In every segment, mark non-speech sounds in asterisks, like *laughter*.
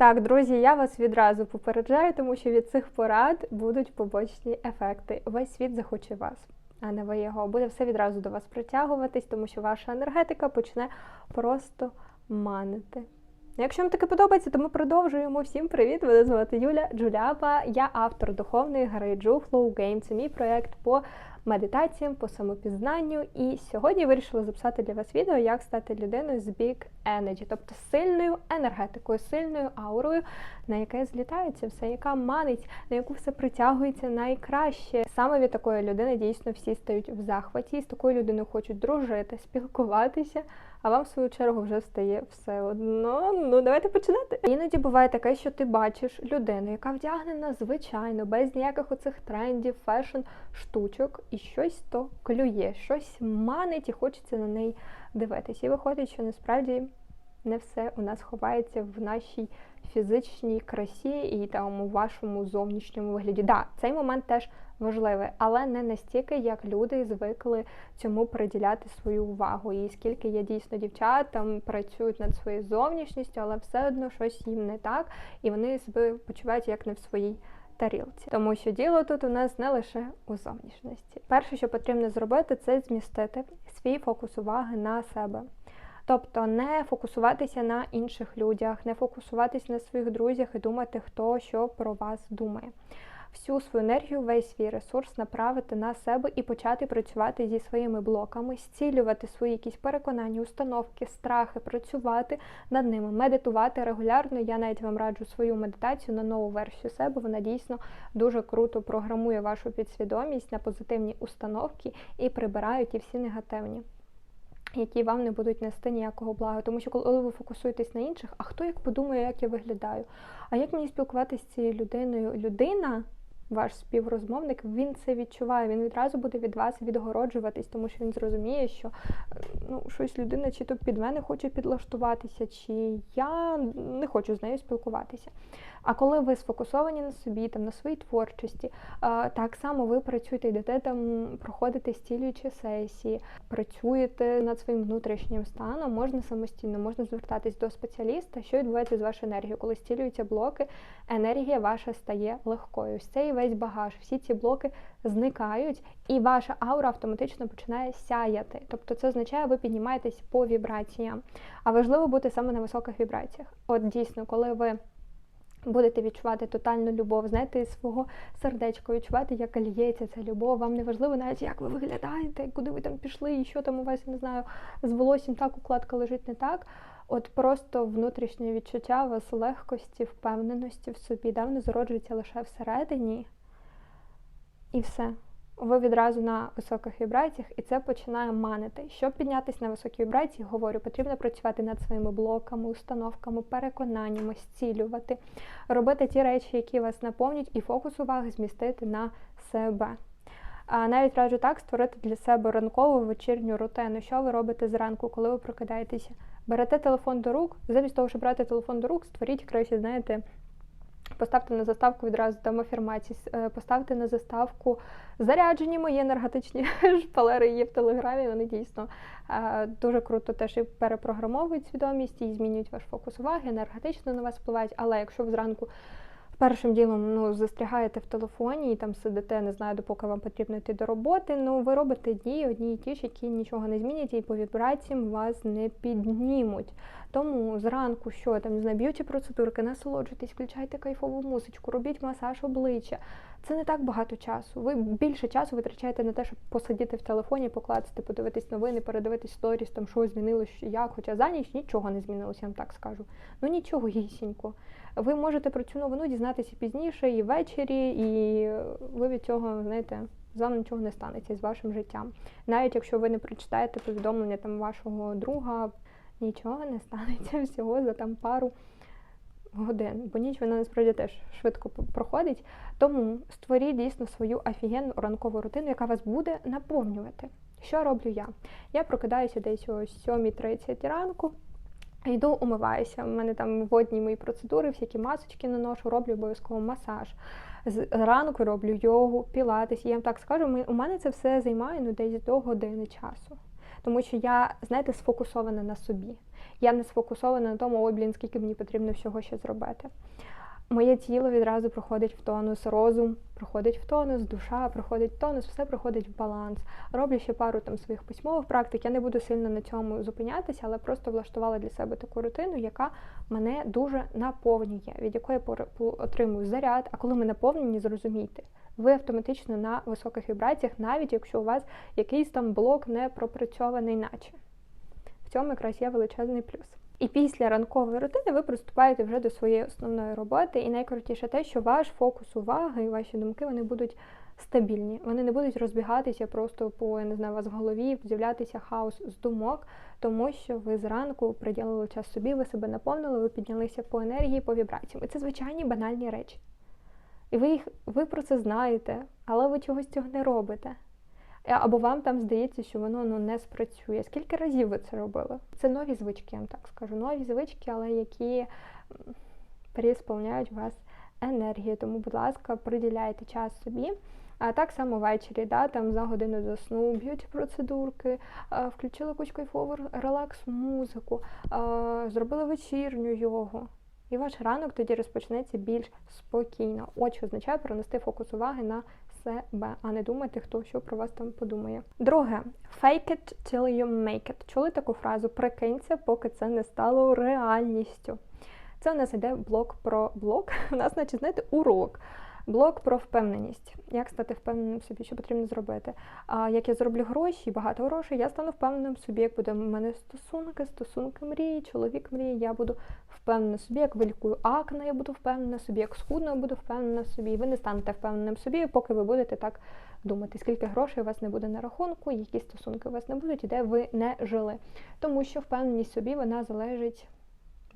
Так, друзі, я вас відразу попереджаю, тому що від цих порад будуть побочні ефекти. Весь світ захоче вас, а не ви його. Буде все відразу до вас притягуватись, тому що ваша енергетика почне просто манити. Якщо вам таке подобається, то ми продовжуємо. Всім привіт! Мене звати Юля Джуляпа. Я автор духовної гри Ju Flow Game. Це мій проєкт по медитаціям, по самопізнанню. І сьогодні я вирішила записати для вас відео, як стати людиною з Big Energy, тобто сильною енергетикою, сильною аурою, на яке злітається все, яка манить, на яку все притягується найкраще. Саме від такої людини дійсно всі стають в захваті, з такою людиною хочуть дружити, спілкуватися. А вам в свою чергу вже стає все одно. Ну давайте починати. Іноді буває таке, що ти бачиш людину, яка вдягнена звичайно, без ніяких оцих трендів, фешн штучок, і щось то клює, щось манить і хочеться на неї дивитись. І виходить, що насправді не все у нас ховається в нашій фізичній красі і там у вашому зовнішньому вигляді. Да, цей момент теж важливий, але не настільки, як люди звикли цьому приділяти свою увагу. І скільки є дійсно дівчат там працюють над своєю зовнішністю, але все одно щось їм не так, і вони себе почувають як не в своїй. Тарілці, тому що діло тут у нас не лише у зовнішності. Перше, що потрібно зробити, це змістити свій фокус уваги на себе. Тобто не фокусуватися на інших людях, не фокусуватися на своїх друзях і думати, хто що про вас думає. Всю свою енергію, весь свій ресурс направити на себе і почати працювати зі своїми блоками, зцілювати свої якісь переконання, установки, страхи, працювати над ними, медитувати регулярно. Я навіть вам раджу свою медитацію на нову версію себе. Вона дійсно дуже круто програмує вашу підсвідомість на позитивні установки і прибирає ті всі негативні які вам не будуть нести ніякого блага. Тому що коли ви фокусуєтесь на інших, а хто як подумає, як я виглядаю? А як мені спілкуватися з цією людиною? Людина, ваш співрозмовник, він це відчуває. Він відразу буде від вас відгороджуватись, тому що він зрозуміє, що ну, щось людина чи то під мене хоче підлаштуватися, чи я не хочу з нею спілкуватися. А коли ви сфокусовані на собі, там на своїй творчості, так само ви працюєте, йдете там, проходите стілюючі сесії, працюєте над своїм внутрішнім станом, можна самостійно, можна звертатись до спеціаліста, що відбувається з вашою енергією. Коли стілюються блоки, енергія ваша стає легкою. Ось цей весь багаж, всі ці блоки зникають, і ваша аура автоматично починає сяяти. Тобто це означає, ви піднімаєтесь по вібраціям. А важливо бути саме на високих вібраціях. От дійсно, коли ви Будете відчувати тотальну любов, знаєте, свого сердечка, відчувати, як лється ця любов. Вам не важливо навіть, як ви виглядаєте, куди ви там пішли, і що там у вас, не знаю, з волоссям так укладка лежить не так. От просто внутрішнє відчуття у вас легкості, впевненості в собі, давно зароджується лише всередині. І все ви відразу на високих вібраціях, і це починає манити. Щоб піднятися на високі вібрації, говорю, потрібно працювати над своїми блоками, установками, переконаннями, зцілювати, робити ті речі, які вас наповнюють, і фокус уваги змістити на себе. А навіть раджу так створити для себе ранкову вечірню рутину. Що ви робите зранку, коли ви прокидаєтеся? Берете телефон до рук, замість того, щоб брати телефон до рук, створіть краще, знаєте, Поставте на заставку відразу там афірмації, е, поставте на заставку заряджені мої енергетичні *laughs* шпалери є в телеграмі. Вони дійсно е, дуже круто теж і перепрограмовують свідомість і змінюють ваш фокус уваги, енергетично на вас впливають. Але якщо ви зранку першим ділом ну, застрягаєте в телефоні і там сидите, не знаю, допоки вам потрібно йти до роботи, ну ви робите дії одні і ті ж, які нічого не змінять, і по вібраціям вас не піднімуть. Тому зранку, що там не знаю, б'ючі процедурки, насолоджуйтесь, включайте кайфову музичку, робіть масаж обличчя. Це не так багато часу. Ви більше часу витрачаєте на те, щоб посидіти в телефоні, покласти, подивитись новини, передивитись сторіс, там що змінилось, як. Хоча за ніч нічого не змінилося, я вам так скажу. Ну нічого гісінько. Ви можете про цю новину дізнатися пізніше, і ввечері, і ви від цього, знаєте, з вами нічого не станеться з вашим життям. Навіть якщо ви не прочитаєте повідомлення там вашого друга, нічого не станеться *laughs* всього за там пару годин, бо ніч вона насправді теж швидко проходить. Тому створіть дійсно свою офігенну ранкову рутину, яка вас буде наповнювати. Що роблю я? Я прокидаюся десь о 7.30 ранку. Йду, умиваюся. У мене там водні мої процедури, всякі масочки наношу, роблю обов'язково масаж. Зранку роблю йогу, пілатес. Я вам так скажу, у мене це все займає ну, десь до години часу. Тому що я, знаєте, сфокусована на собі. Я не сфокусована на тому, ой, блін, скільки мені потрібно всього ще зробити. Моє тіло відразу проходить в тонус, розум проходить в тонус, душа проходить в тонус, все проходить в баланс. Роблю ще пару там своїх письмових практик. Я не буду сильно на цьому зупинятися, але просто влаштувала для себе таку рутину, яка мене дуже наповнює, від якої я отримую заряд. А коли ми наповнені, зрозумійте, ви автоматично на високих вібраціях, навіть якщо у вас якийсь там блок не пропрацьований, наче в цьому якраз є величезний плюс. І після ранкової рутини ви приступаєте вже до своєї основної роботи. І найкрутіше те, що ваш фокус уваги і ваші думки вони будуть стабільні. Вони не будуть розбігатися просто по я не знаю, вас в голові, з'являтися хаос з думок, тому що ви зранку приділили час собі, ви себе наповнили, ви піднялися по енергії, по вібраціям. І це звичайні банальні речі. І ви їх ви про це знаєте, але ви чогось цього не робите. Е, або вам там здається, що воно ну, не спрацює. Скільки разів ви це робили? Це нові звички, я вам так скажу. Нові звички, але які переісполняють вас енергію. Тому, будь ласка, приділяйте час собі. А так само ввечері, да, там за годину до сну, б'юті процедурки, включили якусь кайфову релакс-музику, зробили вечірню йогу. І ваш ранок тоді розпочнеться більш спокійно. Що означає перенести фокус уваги на себе, а не думати, хто що про вас там подумає. Друге, fake it till you make it. Чули таку фразу? Прикинься, поки це не стало реальністю. Це у нас йде блок про блок. *laughs* У нас, значить, знаєте, урок. Блок про впевненість. Як стати впевненим в собі, що потрібно зробити. А як я зроблю гроші, багато грошей, я стану впевненим в собі, як буде в мене стосунки, стосунки мрії, чоловік мрії, я буду впевнена в собі, як вилікую акне, я буду впевнена в собі, як схудно я буду впевнена в собі. І ви не станете впевненим в собі, поки ви будете так думати, скільки грошей у вас не буде на рахунку, які стосунки у вас не будуть, і де ви не жили. Тому що впевненість в собі вона залежить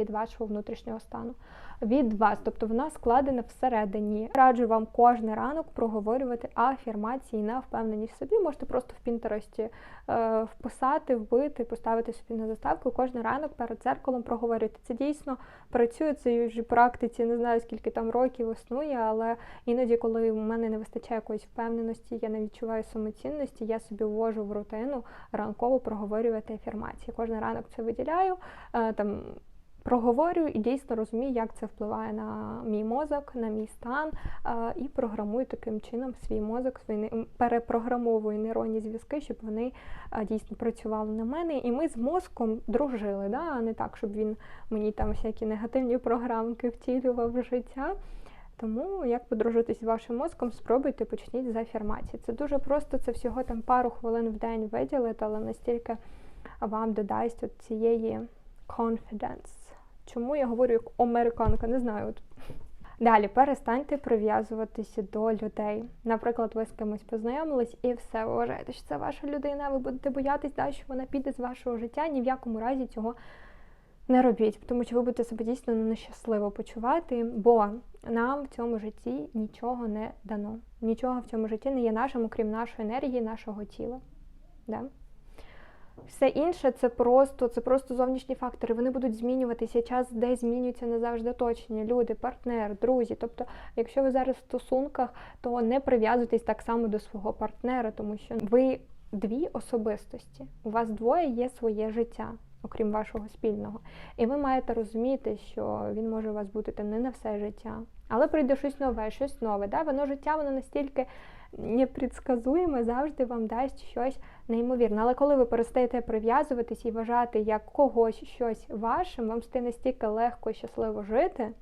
від вашого внутрішнього стану від вас, тобто вона складена всередині. Раджу вам кожен ранок проговорювати афірмації на впевненість в собі. Можете просто в Пінтересті е, вписати, вбити, поставити собі на заставку. Кожен ранок перед дзеркалом проговорювати. Це дійсно працює це в практиці. Не знаю скільки там років існує, але іноді, коли в мене не вистачає якоїсь впевненості, я не відчуваю самоцінності, я собі ввожу в рутину ранково проговорювати афірмації. Кожен ранок це виділяю. Е, там проговорюю і дійсно розумію, як це впливає на мій мозок, на мій стан, і програмую таким чином свій мозок, свої перепрограмовую нейронні зв'язки, щоб вони дійсно працювали на мене. І ми з мозком дружили, да? а не так, щоб він мені там всякі негативні програмки втілював в життя. Тому як подружитись з вашим мозком, спробуйте почніть з афірмації. Це дуже просто, це всього там пару хвилин в день виділити, але настільки вам додасть от цієї confidence. Чому я говорю як американка? Не знаю. От. Далі перестаньте прив'язуватися до людей. Наприклад, ви з кимось познайомились і все, ви вважаєте, що це ваша людина, ви будете боятись, да, що вона піде з вашого життя. Ні в якому разі цього не робіть, тому що ви будете себе дійсно нещасливо почувати, бо нам в цьому житті нічого не дано. Нічого в цьому житті не є нашим, окрім нашої енергії, нашого тіла. Да? Все інше це просто це просто зовнішні фактори. Вони будуть змінюватися. Час де змінюється не завжди оточення. Люди, партнер, друзі. Тобто, якщо ви зараз в стосунках, то не прив'язуйтесь так само до свого партнера, тому що ви дві особистості. У вас двоє є своє життя. Окрім вашого спільного. І ви маєте розуміти, що він може у вас бути там не на все життя. Але прийде щось нове, щось нове. Да? Воно життя, воно настільки непредсказуємо, завжди вам дасть щось неймовірне. Але коли ви перестаєте прив'язуватись і вважати як когось щось вашим, вам стане стільки легко і щасливо жити.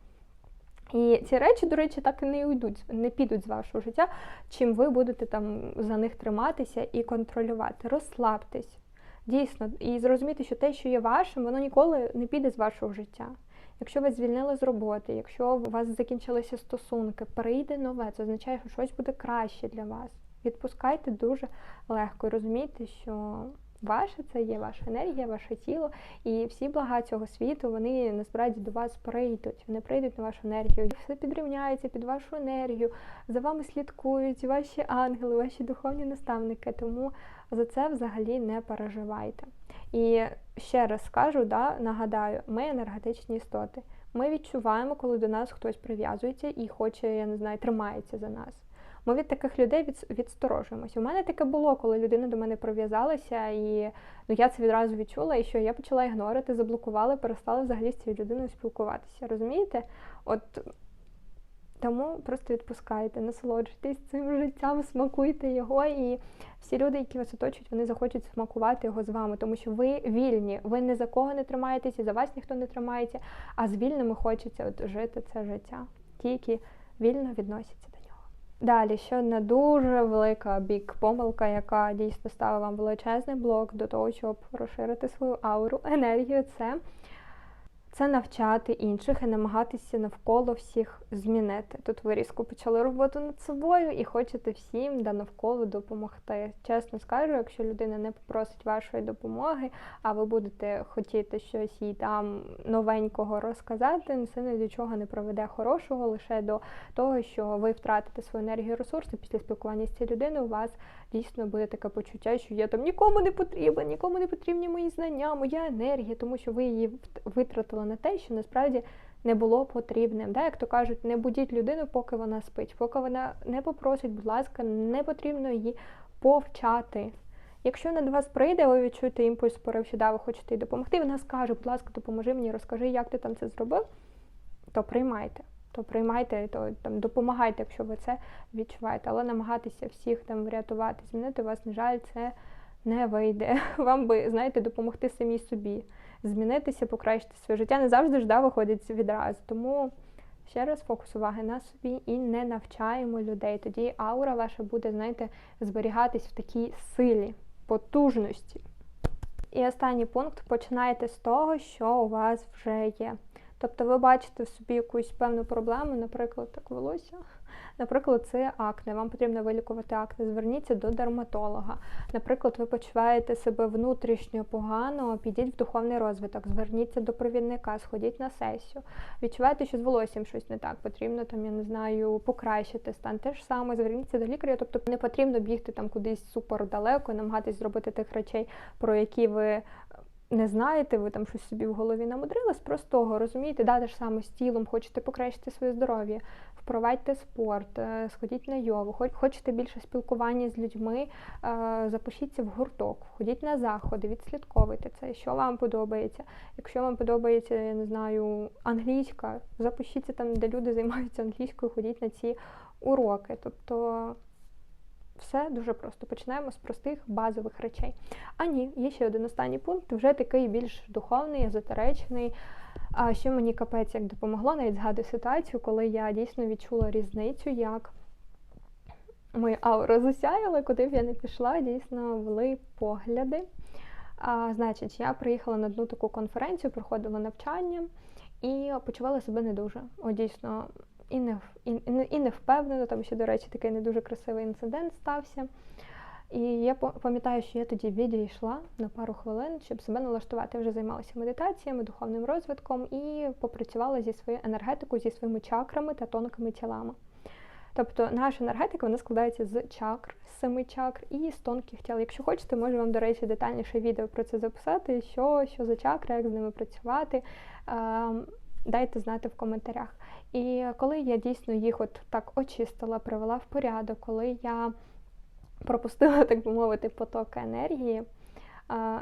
І ці речі, до речі, так і не йдуть, не підуть з вашого життя, чим ви будете там за них триматися і контролювати. Розслабтесь, дійсно, і зрозуміти, що те, що є вашим, воно ніколи не піде з вашого життя. Якщо ви звільнили з роботи, якщо у вас закінчилися стосунки, прийде нове, це означає, що щось буде краще для вас. Відпускайте дуже легко і розумійте, що ваше це є ваша енергія, ваше тіло, і всі блага цього світу вони насправді до вас прийдуть. Вони прийдуть на вашу енергію. Все підрівняється під вашу енергію. За вами слідкують ваші ангели, ваші духовні наставники. Тому за це взагалі не переживайте. І ще раз скажу, да, нагадаю, ми енергетичні істоти. Ми відчуваємо, коли до нас хтось прив'язується і хоче, я не знаю, тримається за нас. Ми від таких людей від, відсторожуємось. У мене таке було, коли людина до мене прив'язалася, і ну я це відразу відчула, і що я почала ігнорити, заблокувала, перестала взагалі з цією людиною спілкуватися. Розумієте? От тому просто відпускайте, насолоджуйтесь цим життям, смакуйте його, і всі люди, які вас оточують, вони захочуть смакувати його з вами, тому що ви вільні, ви ні за кого не тримаєтеся, за вас ніхто не тримається, а з вільними хочеться от жити це життя. Ті, які вільно відносяться. Далі ще одна дуже велика бік помилка, яка дійсно ставила вам величезний блок до того, щоб розширити свою ауру, енергію, це це навчати інших і намагатися навколо всіх змінити. Тут ви різко почали роботу над собою і хочете всім да навколо допомогти. Чесно скажу, якщо людина не попросить вашої допомоги, а ви будете хотіти щось їй там новенького розказати, це ні до чого не проведе хорошого, лише до того, що ви втратите свою енергію ресурси після спілкування з цією людиною, у вас дійсно буде таке почуття, що я там нікому не потрібен, нікому не потрібні мої знання, моя енергія, тому що ви її витратили на те, що насправді не було потрібним. Да? Як то кажуть, не будіть людину, поки вона спить, поки вона не попросить, будь ласка, не потрібно її повчати. Якщо вона до вас прийде, ви відчуєте імпульс порив, що да, ви хочете їй допомогти, вона скаже, будь ласка, допоможи мені, розкажи, як ти там це зробив, то приймайте. То приймайте, то там допомагайте, якщо ви це відчуваєте, але намагатися всіх там врятувати, змінити вас, на жаль, це не вийде. *laughs* Вам би, знаєте, допомогти самій собі змінитися, покращити своє життя. Не завжди ж да, виходить відразу. Тому ще раз фокус уваги на собі і не навчаємо людей. Тоді аура ваша буде, знаєте, зберігатись в такій силі, потужності. І останній пункт починаєте з того, що у вас вже є. Тобто ви бачите в собі якусь певну проблему, наприклад, так волосся. Наприклад, це акне. Вам потрібно вилікувати акне. Зверніться до дерматолога. Наприклад, ви почуваєте себе внутрішньо погано, підіть в духовний розвиток, зверніться до провідника, сходіть на сесію. Відчуваєте, що з волоссям щось не так, потрібно там, я не знаю, покращити стан. Те ж саме, зверніться до лікаря, тобто не потрібно бігти там кудись супер далеко намагатись зробити тих речей, про які ви не знаєте, ви там щось собі в голові намудрили, з простого, розумієте, да, те ж саме з тілом, хочете покращити своє здоров'я, впровадьте спорт, е, сходіть на йогу, хочете більше спілкування з людьми, е, запишіться в гурток, ходіть на заходи, відслідковуйте це, що вам подобається. Якщо вам подобається, я не знаю, англійська, запишіться там, де люди займаються англійською, ходіть на ці уроки. Тобто все дуже просто. Починаємо з простих базових речей. А ні, є ще один останній пункт, вже такий більш духовний, езотеричний. А що мені капець як допомогло, навіть згадую ситуацію, коли я дійсно відчула різницю, як мої аура засяяли, куди б я не пішла, дійсно вели погляди. А, Значить, я приїхала на одну таку конференцію, проходила навчання і почувала себе не дуже. О, дійсно, і не і, і не впевнено, тому що, до речі, такий не дуже красивий інцидент стався. І я пам'ятаю, що я тоді відійшла на пару хвилин, щоб себе налаштувати. Вже займалася медитаціями, духовним розвитком і попрацювала зі своєю енергетикою, зі своїми чакрами та тонкими тілами. Тобто наша енергетика вона складається з чакр, з семи чакр і з тонких тіл. Якщо хочете, можу вам, до речі, детальніше відео про це записати, що що за чакри, як з ними працювати. Ем, дайте знати в коментарях. І коли я дійсно їх от так очистила, привела в порядок, коли я пропустила, *laughs* так би мовити, поток енергії,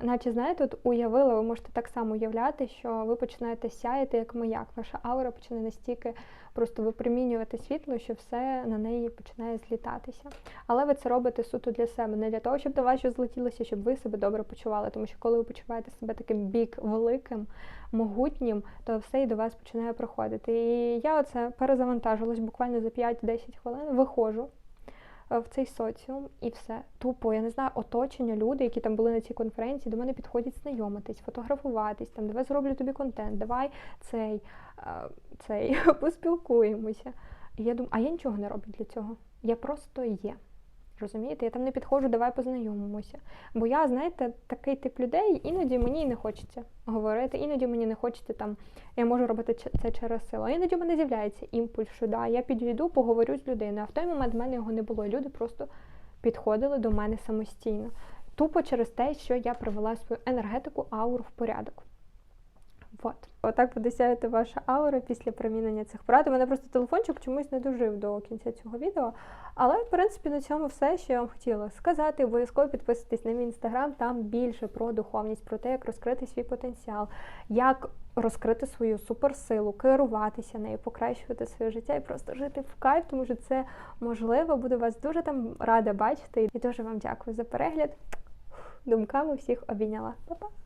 наче, знаєте, от уявила, ви можете так само уявляти, що ви починаєте сяяти як маяк. Ваша аура почне настільки просто випромінювати світло, що все на неї починає злітатися. Але ви це робите суто для себе, не для того, щоб до вас щось злетілося, щоб ви себе добре почували. Тому що коли ви почуваєте себе таким бік великим, могутнім, то все і до вас починає проходити. І я оце перезавантажилась буквально за 5-10 хвилин, виходжу. Е, в цей соціум і все. Тупо, я не знаю, оточення, люди, які там були на цій конференції, до мене підходять знайомитись, фотографуватись, там, давай зроблю тобі контент, давай цей, е, цей, *laughs* поспілкуємося. І я думаю, а я нічого не роблю для цього. Я просто є. Розумієте, я там не підходжу, давай познайомимося. Бо я, знаєте, такий тип людей, іноді мені не хочеться говорити, іноді мені не хочеться там, я можу робити це через силу. А іноді в мене з'являється імпульс, що да, я підійду, поговорю з людиною. А в той момент в мене його не було. Люди просто підходили до мене самостійно. Тупо через те, що я привела свою енергетику ауру в порядок. Вот. Отак буде сяяти ваша аура після примінення цих порад. У мене просто телефончик чомусь не дожив до кінця цього відео. Але, в принципі, на цьому все, що я вам хотіла сказати. Обов'язково підписуйтесь на мій інстаграм, там більше про духовність, про те, як розкрити свій потенціал, як розкрити свою суперсилу, керуватися нею, покращувати своє життя і просто жити в кайф, тому що це можливо. Буду вас дуже там рада бачити. І дуже вам дякую за перегляд. Думками всіх обійняла. Па-па!